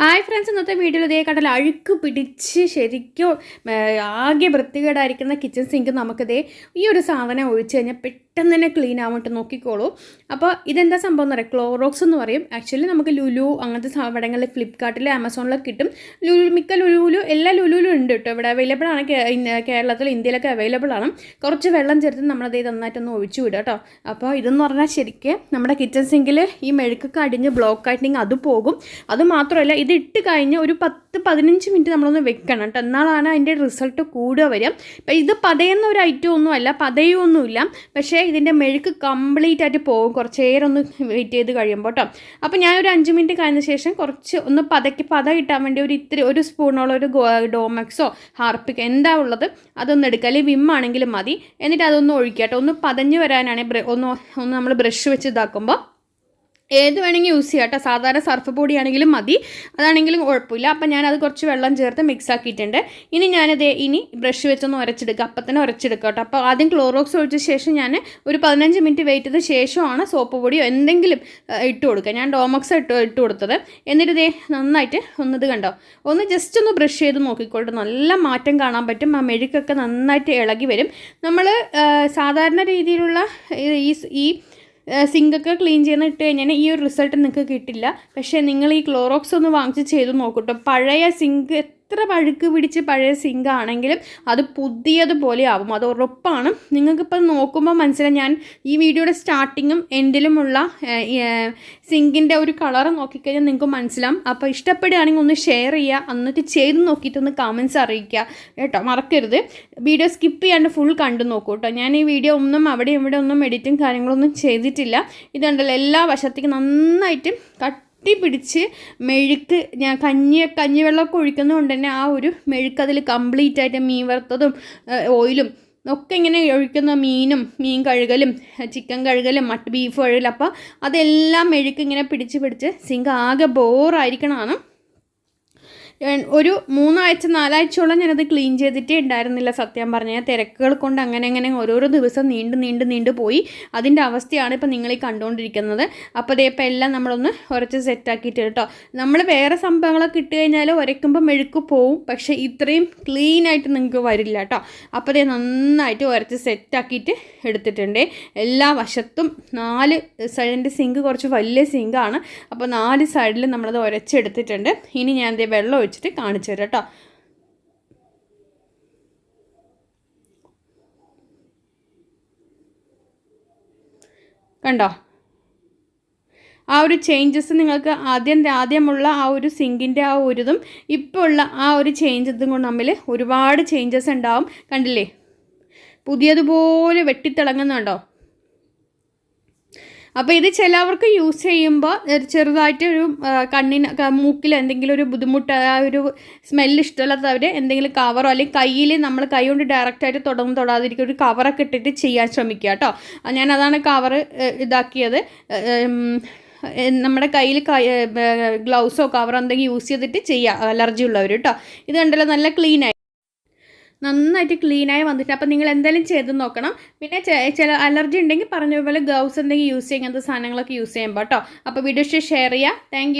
Hi friends ഇന്നത്തെ വീഡിയോയിൽ ഇതേ കടൽ അഴുക്ക് പിടിച്ച് ശരിക്കും ആകെ വൃത്തികേടായിരിക്കുന്ന കിച്ചൺ സിങ്ക് നമുക്കിതേ ഈ ഒരു സാധനം ഒഴിച്ച് കഴിഞ്ഞാൽ പെട്ടെന്ന് തന്നെ ക്ലീൻ ആവാൻ നോക്കിക്കോളൂ. അപ്പോൾ ഇതെന്താ സംഭവം എന്ന് പറയാം ക്ലോറോക്സ് എന്ന് പറയും. ആക്ച്വലി നമുക്ക് ലുലു അങ്ങനത്തെ സാധനങ്ങളിൽ ഫ്ലിപ്കാർട്ടിൽ ആമസോണിലൊക്കെ കിട്ടും. ലുലു മിക്ക ലുലുലു എല്ലാ ലുലുലും ഉണ്ട് കേട്ടോ ഇവിടെ അവൈലബിൾ ആണ്. കേരളത്തിൽ ഇന്ത്യയിലൊക്കെ അവൈലബിൾ ആണ്. കുറച്ച് വെള്ളം ചേർത്ത് നമ്മളത് നന്നായിട്ടൊന്ന് ഒഴിച്ചു വിടുക കേട്ടോ അപ്പോൾ ഇതെന്ന് പറഞ്ഞാൽ ശരിക്കും നമ്മുടെ കിച്ചൺ സിങ്കിൽ ഈ മെഴുക്കൊക്കെ അടിഞ്ഞ് ബ്ലോക്ക് ആയിട്ടുണ്ടെങ്കിൽ അത് പോകും. അത് മാത്രമല്ല ഇത് ഇട്ട് കഴിഞ്ഞ് ഒരു പത്ത് പതിനഞ്ച് മിനിറ്റ് നമ്മളൊന്ന് വെക്കണം കേട്ടോ. എന്നാലാണ് അതിന്റെ റിസൾട്ട് കൂടുക വരിക. ഇപ്പം ഇത് പതയുന്ന ഒരു ഐറ്റം ഒന്നുമല്ല പതയൊന്നുമില്ല പക്ഷേ ഇതിന്റെ മെഴുക്ക് കംപ്ലീറ്റ് ആയിട്ട് പോകും. കുറച്ച് നേരം ഒന്ന് വെയിറ്റ് ചെയ്ത് കഴിയുമ്പോൾ കേട്ടോ. അപ്പോൾ ഞാൻ ഒരു അഞ്ച് മിനിറ്റ് കഴിഞ്ഞ ശേഷം കുറച്ച് ഒന്ന് പതയ്ക്ക് പത കിട്ടാൻ വേണ്ടി ഒരു ഇത്തിരി ഒരു സ്പൂണോളം ഒരു ഡോമക്സോ ഹാർപ്പിക്കോ എന്താ ഉള്ളത് അതൊന്ന് എടുക്കുക. അല്ലെങ്കിൽ വിം ആണെങ്കിലും മതി. എന്നിട്ട് അതൊന്ന് ഒഴിക്കുക കേട്ടോ. ഒന്ന് പതഞ്ഞ് വരാനാണ് ഒന്ന് ഒന്ന് നമ്മൾ ബ്രഷ് വെച്ച് ഇതാക്കുമ്പോൾ. ഏത് വേണമെങ്കിൽ യൂസ് ചെയ്യാം കേട്ടോ. സാധാരണ സർഫ് പൊടിയാണെങ്കിലും മതി. അതാണെങ്കിലും കുഴപ്പമില്ല. അപ്പം ഞാനത് കുറച്ച് വെള്ളം ചേർത്ത് മിക്സ് ആക്കിയിട്ടുണ്ട്. ഇനി ഞാനത് ഇനി ബ്രഷ് വെച്ചൊന്ന് ഉരച്ചെടുക്കുക അപ്പം തന്നെ ഉരച്ചെടുക്കുക കേട്ടോ. അപ്പോൾ ആദ്യം ക്ലോറോക്സ് ഒഴിച്ച ശേഷം ഞാൻ ഒരു പതിനഞ്ച് മിനിറ്റ് വെയിറ്റ് ചെയ്ത ശേഷമാണ് സോപ്പ് പൊടിയോ എന്തെങ്കിലും ഇട്ട് കൊടുക്കുക. ഞാൻ ഡോമക്സ് ഇട്ട് ഇട്ട് കൊടുത്തത്. എന്നിട്ട് ഇതേ നന്നായിട്ട് ഒന്നത് കണ്ടോ? ഒന്ന് ജസ്റ്റ് ഒന്ന് ബ്രഷ് ചെയ്ത് നോക്കിക്കോട്ടെ. നല്ല മാറ്റം കാണാൻ പറ്റും. ആ മെഴുക്കൊക്കെ നന്നായിട്ട് ഇളകി വരും. നമ്മൾ സാധാരണ രീതിയിലുള്ള ഈ- സിങ്കൊക്കെ ക്ലീൻ ചെയ്യുന്ന ഇട്ട് കഴിഞ്ഞാൽ ഈ ഒരു റിസൾട്ട് നിങ്ങൾക്ക് കിട്ടില്ല. പക്ഷേ നിങ്ങൾ ഈ ക്ലോറോക്സ് ഒന്ന് വാങ്ങിച്ച് ചെയ്ത് നോക്കൂട്ടോ പഴയ സിങ്ക് എത്ര പഴുക്ക് പിടിച്ച് പഴയ സിങ്ക് ആണെങ്കിലും അത് പുതിയതുപോലെ ആവും. അത് ഉറപ്പാണ്. നിങ്ങൾക്കിപ്പോൾ നോക്കുമ്പോൾ മനസ്സിലായി. ഞാൻ ഈ വീഡിയോയുടെ സ്റ്റാർട്ടിങ്ങും എൻഡിലുമുള്ള സിങ്കിന്റെ ഒരു കളർ നോക്കിക്കഴിഞ്ഞാൽ നിങ്ങൾക്ക് മനസ്സിലാവും. അപ്പോൾ ഇഷ്ടപ്പെടുകയാണെങ്കിൽ ഒന്ന് ഷെയർ ചെയ്യുക. എന്നിട്ട് ചെയ്ത് നോക്കിയിട്ടൊന്ന് കമൻസ് അറിയിക്കുക. കേട്ടോ? മറക്കരുത്. വീഡിയോ സ്കിപ്പ് ചെയ്യാണ്ട് ഫുൾ കണ്ടു നോക്കൂ കേട്ടോ. ഞാൻ ഈ വീഡിയോ ഒന്നും അവിടെ ഇവിടെ ഒന്നും എഡിറ്റും കാര്യങ്ങളൊന്നും ചെയ്തിട്ടില്ല. ഇതുണ്ടല്ലോ എല്ലാ വശത്തേക്കും നന്നായിട്ട് കട്ടി പിടിച്ച് മെഴുക്ക് ഞാൻ കഞ്ഞി കഞ്ഞിവെള്ളമൊക്കെ ഒഴിക്കുന്നതുകൊണ്ട് തന്നെ ആ ഒരു മെഴുക്ക് അതിൽ കംപ്ലീറ്റ് ആയിട്ട് മീൻ വറുത്തതും ഓയിലും ഒക്കെ ഇങ്ങനെ ഒഴിക്കുന്ന മീനും മീൻ കഴുകലും ചിക്കൻ കഴുകലും മട്ട് ബീഫ് കഴുകലും. അപ്പോൾ അതെല്ലാം മെഴുക്ക് ഇങ്ങനെ പിടിച്ച് പിടിച്ച് സിങ്ക് ആകെ ബോറായിരിക്കണമാണ് ഏഹ് ഒരു മൂന്നാഴ്ച നാലാഴ്ചയോളം ഞാനത് ക്ലീൻ ചെയ്തിട്ടേ ഉണ്ടായിരുന്നില്ല സത്യം പറഞ്ഞാൽ തിരക്കുകൾ കൊണ്ട് അങ്ങനെ അങ്ങനെ ഓരോരോ ദിവസം നീണ്ട് നീണ്ട് നീണ്ട് പോയി. അതിന്റെ അവസ്ഥയാണ് ഇപ്പോൾ നിങ്ങൾ ഈ കണ്ടുകൊണ്ടിരിക്കുന്നത് അപ്പോൾ അതേ ഇപ്പോൾ എല്ലാം നമ്മളൊന്ന് ഉരച്ച് സെറ്റാക്കിയിട്ട് കേട്ടോ. നമ്മൾ വേറെ സംഭവങ്ങളൊക്കെ ഇട്ട് കഴിഞ്ഞാൽ ഉരയ്ക്കുമ്പോൾ മെഴുക്ക് പോവും. പക്ഷേ ഇത്രയും ക്ലീൻ ആയിട്ട് നിങ്ങൾക്ക് വരില്ല കേട്ടോ. അപ്പോൾ അതേ നന്നായിട്ട് ഉരച്ച് സെറ്റാക്കിയിട്ട് എടുത്തിട്ടുണ്ട്. എല്ലാ വശത്തും നാല് സൈഡിന്റെ സിങ്ക് കുറച്ച് വലിയ സിങ്കാണ് അപ്പോൾ നാല് സൈഡിൽ നമ്മളത് ഉരച്ചെടുത്തിട്ടുണ്ട് ഇനി ഞാൻ ദേ വെള്ളം ഒഴിച്ചിട്ട് കാണിച്ചു തരാം കേട്ടോ. കണ്ടോ? ആ ഒരു ചേഞ്ചസ് നിങ്ങൾക്ക് ആദ്യം ആദ്യമുള്ള ആ ഒരു സിങ്കിന്റെ ആ ഒരു ഇതും ഇപ്പോൾ ഉള്ള ആ ഒരു ചേഞ്ച് ഇതും കൊണ്ട് തമ്മിൽ ഒരുപാട് ചേഞ്ചസ് ഉണ്ടാവും. കണ്ടില്ലേ? പുതിയതുപോലെ വെട്ടിത്തിളങ്ങുന്നുണ്ടോ? അപ്പോൾ ഇത് ചിലവർക്ക് യൂസ് ചെയ്യുമ്പോൾ ചെറുതായിട്ട് ഒരു കണ്ണിന് മൂക്കിൽ എന്തെങ്കിലും ഒരു ബുദ്ധിമുട്ട് ആ ഒരു സ്മെല്ല് ഇഷ്ടമില്ലാത്തവർ എന്തെങ്കിലും കവറോ അല്ലെങ്കിൽ കയ്യിൽ നമ്മൾ കൈ കൊണ്ട് ഡയറക്റ്റായിട്ട് തുടങ്ങും തൊടാതിരിക്കും ഒരു കവറൊക്കെ ഇട്ടിട്ട് ചെയ്യാൻ ശ്രമിക്കുക കേട്ടോ. ഞാനതാണ് കവർ ഇതാക്കിയത്. നമ്മുടെ കയ്യിൽ ഗ്ലൗസോ കവറോ എന്തെങ്കിലും യൂസ് ചെയ്തിട്ട് ചെയ്യുക അലർജി ഉള്ളവർ കേട്ടോ. ഇത് കണ്ടല്ലോ നല്ല ക്ലീനായി നന്നായിട്ട് ക്ലീനായി വന്നിട്ട് അപ്പോൾ നിങ്ങൾ എന്തായാലും ചെയ്ത് നോക്കണം. പിന്നെ ചില അലർജി ഉണ്ടെങ്കിൽ പറഞ്ഞ പോലെ ഗ്ലൗസ് എന്തെങ്കിലും യൂസ് ചെയ്യുക അങ്ങനത്തെ സാധനങ്ങളൊക്കെ യൂസ് ചെയ്യുമ്പോൾ കേട്ടോ അപ്പോൾ വീഡിയോ ഷെയർ ചെയ്യുക താങ്ക്